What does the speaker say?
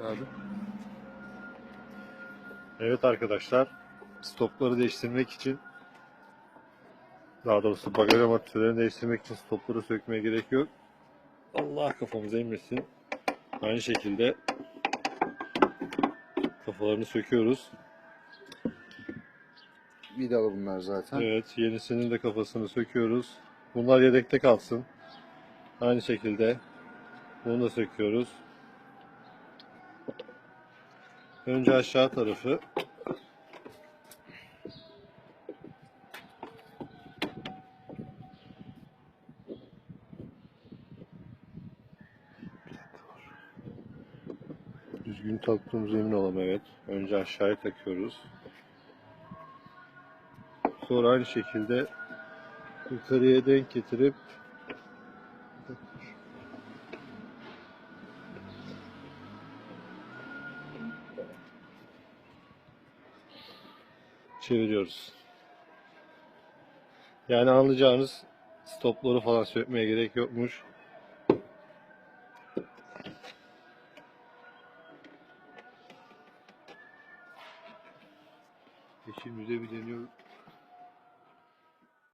Abi. Evet arkadaşlar, stopları değiştirmek için daha doğrusu bagaj amortisörlerini değiştirmek için stopları sökmeye gerek yok. Allah kafamıza inmesin. Aynı şekilde kafalarını söküyoruz. Vidalı bunlar zaten. Evet, yenisinin de kafasını söküyoruz. Bunlar yedekte kalsın. Aynı şekilde bunu da söküyoruz. Önce aşağı tarafı Düzgün taktığımız emin olalım evet. Önce aşağıya takıyoruz. Sonra aynı şekilde yukarıya denk getirip çeviriyoruz. Yani anlayacağınız stopları falan sökmeye gerek yokmuş. Yeşil bir deniyor.